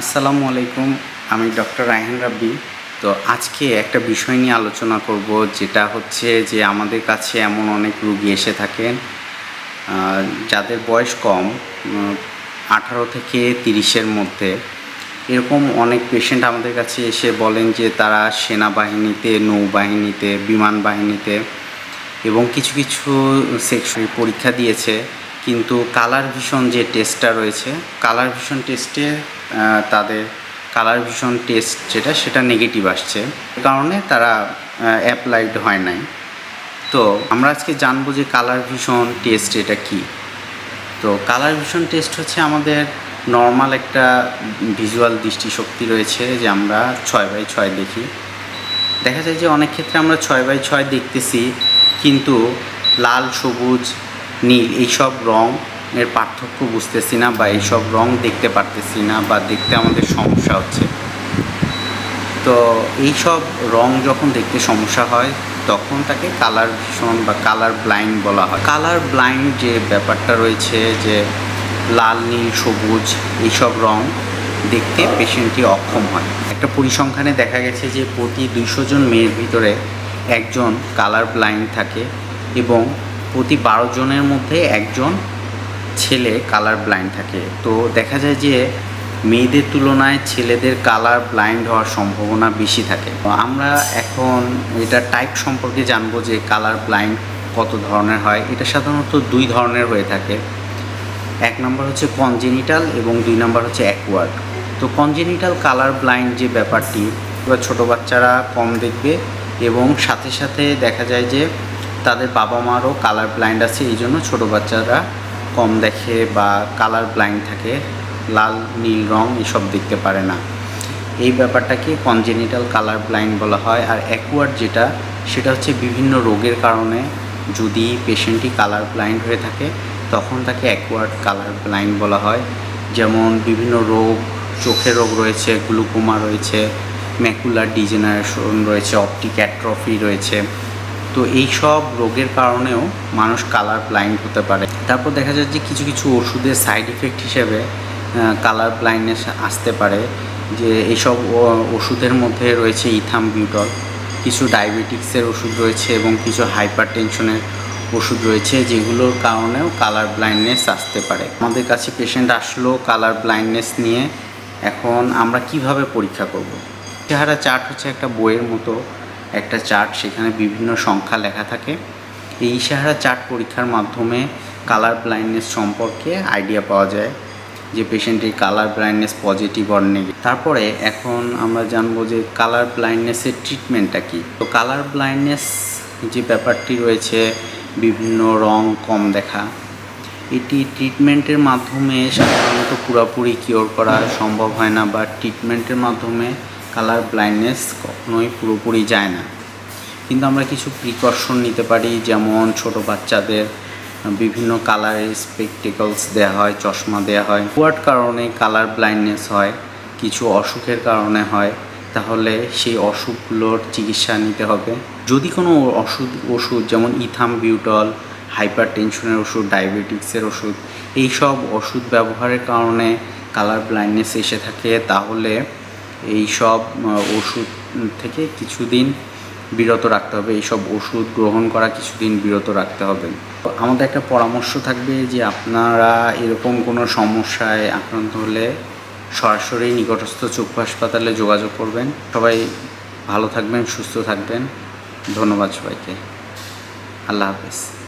আসসালামু আলাইকুম, আমি ডক্টর রায়হান রাব্বি। তো আজকে একটা বিষয় নিয়ে আলোচনা করব, যেটা হচ্ছে যে আমাদের কাছে এমন অনেক রুগী এসে থাকেন যাদের বয়স কম আঠারো থেকে তিরিশের মধ্যে। এরকম অনেক পেশেন্ট আমাদের কাছে এসে বলেন যে তারা সেনাবাহিনীতে, নৌবাহিনীতে, বিমান বাহিনীতে এবং কিছু কিছু সেকশন পরীক্ষা দিয়েছে। কিন্তু কালার ভিশন যে টেস্টটা রয়েছে কালার ভিশন টেস্টে তাদের কালার ভিশন টেস্ট যেটা, সেটা নেগেটিভ আসছে। কারণে তারা অ্যাপ্লাইড হয় নাই। তো আমরা আজকে জানব যে কালার ভিশন টেস্ট এটা কি। তো কালার ভিশন টেস্ট হচ্ছে আমাদের নর্মাল একটা ভিজুয়াল দৃষ্টিশক্তি রয়েছে যে আমরা ছয় বাই ছয় দেখি। দেখা যায় যে অনেক ক্ষেত্রে আমরা ছয় বাই ছয় দেখতেছি, কিন্তু লাল, সবুজ, নীল, এইসব রং এর পার্থক্য বুঝতেছি না বা এইসব রং দেখতে পারতেছি না বা দেখতে আমাদের সমস্যা হচ্ছে। তো এইসব রং যখন দেখতে সমস্যা হয়, তখন তাকে কালার ভীষণ বা কালার ব্লাইন্ড বলা হয়। কালার ব্লাইন্ড যে ব্যাপারটা রয়েছে যে লাল, নীল, সবুজ এইসব রং দেখতে পেশেন্টটি অক্ষম হয়। একটা পরিসংখ্যানে দেখা গেছে যে প্রতি দুইশো জন মেয়ের ভিতরে একজন কালার ব্লাইন্ড থাকে এবং প্রতি বারো জনের মধ্যে একজন ছেলে কালার ব্লাইন্ড থাকে। তো দেখা যায় যে মেয়েদের তুলনায় ছেলেদের কালার ব্লাইন্ড হওয়ার সম্ভাবনা বেশি থাকে। আমরা এখন এটা টাইপ সম্পর্কে জানব যে কালার ব্লাইন্ড কত ধরনের হয়। এটা সাধারণত দুই ধরনের হয়ে থাকে। এক নম্বর হচ্ছে কনজেনিটাল এবং দুই নম্বর হচ্ছে অ্যাকওয়ার্ড তো কনজেনিটাল কালার ব্লাইন্ড যে ব্যাপারটি, এবার ছোটো বাচ্চারা কম দেখবে এবং সাথে সাথে দেখা যায় যে তাদের বাবা মারও কালার ব্লাইন্ড আছে, এই জন্য ছোটো বাচ্চারা কম দেখে বা কালার ব্লাইন্ড থাকে, লাল, নীল, রং এসব দেখতে পারে না। এই ব্যাপারটাকে কনজেনিটাল কালার ব্লাইন্ড বলা হয়। আর অ্যাকওয়ার্ড যেটা, সেটা হচ্ছে বিভিন্ন রোগের কারণে যদি পেশেন্টটি কালার ব্লাইন্ড হয়ে থাকে, তখন তাকে অ্যাকওয়ার্ড কালার ব্লাইন্ড বলা হয়। যেমন বিভিন্ন রোগ চোখের রোগ রয়েছে গ্লুকোমা রয়েছে ম্যাকুলার ডিজেনারেশন রয়েছে অপটিক অ্যাট্রফি রয়েছে তো এই সব রোগের কারণেও মানুষ কালার ব্লাইন্ড হতে পারে। তারপর দেখা যায় যে কিছু কিছু ওষুধের সাইড ইফেক্ট হিসেবে কালার ব্লাইন্ডনেস আসতে পারে। যে এইসব ওষুধের মধ্যে রয়েছে ইথাম বিউটল কিছু ডায়াবেটিক্সের ওষুধ রয়েছে এবং কিছু হাইপার টেনশনের ওষুধ রয়েছে, যেগুলোর কারণেও কালার ব্লাইন্ডনেস আসতে পারে। আমাদের কাছে পেশেন্ট আসলো কালার ব্লাইন্ডনেস নিয়ে, এখন আমরা কীভাবে পরীক্ষা করব? চেহারা চার্ট হচ্ছে একটা বইয়ের মতো। একটা চার্ট সেখানে বিভিন্ন সংখ্যা লেখা থাকে। এই ইশাহারা চার্ট পরীক্ষার মাধ্যমে কালার ব্লাইন্ডনেস সম্পর্কে আইডিয়া পাওয়া যায় যে পেশেন্টের colour blindness positive or negative তারপরে এখন আমরা জানব যে কালার ব্লাইন্ডনেসের ট্রিটমেন্টটা কী। তো কালার ব্লাইন্ডনেস যে ব্যাপারটি রয়েছে, বিভিন্ন রং কম দেখা। এটি ট্রিটমেন্টের মাধ্যমে সাধারণত পুরোপুরি কিওর করা সম্ভব হয় না বা ট্রিটমেন্টের মাধ্যমে কালার ব্লাইন্ডনেস কখনোই পুরোপুরি যায় না। কিন্তু আমরা কিছু প্রিকশন নিতে পারি, যেমন ছোট বাচ্চাদের বিভিন্ন কালারের স্পেকটেকলস দেওয়া হয়, চশমা দেওয়া হয়। হোয়াট কারণে কালার ব্লাইন্ডনেস হয়, কিছু অসুখের কারণে হয়, তাহলে সেই অসুখগুলোর চিকিৎসা নিতে হবে। যদি কোনো ওষুধ ওষুধ যেমন ইথাম বিউটল হাইপার টেনশনের ওষুধ ডায়াবেটিক্সের ওষুধ এই সব ওষুধ ব্যবহারের কারণে কালার ব্লাইন্ডনেস এসে থাকে, তাহলে এই সব ওষুধ থেকে কিছুদিন বিরত রাখতে হবে। এইসব ওষুধ গ্রহণ করা কিছুদিন বিরত রাখতে হবে। আমাদের একটা পরামর্শ থাকবে যে আপনারা এরকম কোনো সমস্যায় আক্রান্ত হলে সরাসরি নিকটস্থ চক্ষু হাসপাতালে যোগাযোগ করবেন। সবাই ভালো থাকবেন, সুস্থ থাকবেন। ধন্যবাদ সবাইকে। আল্লাহ হাফেজ।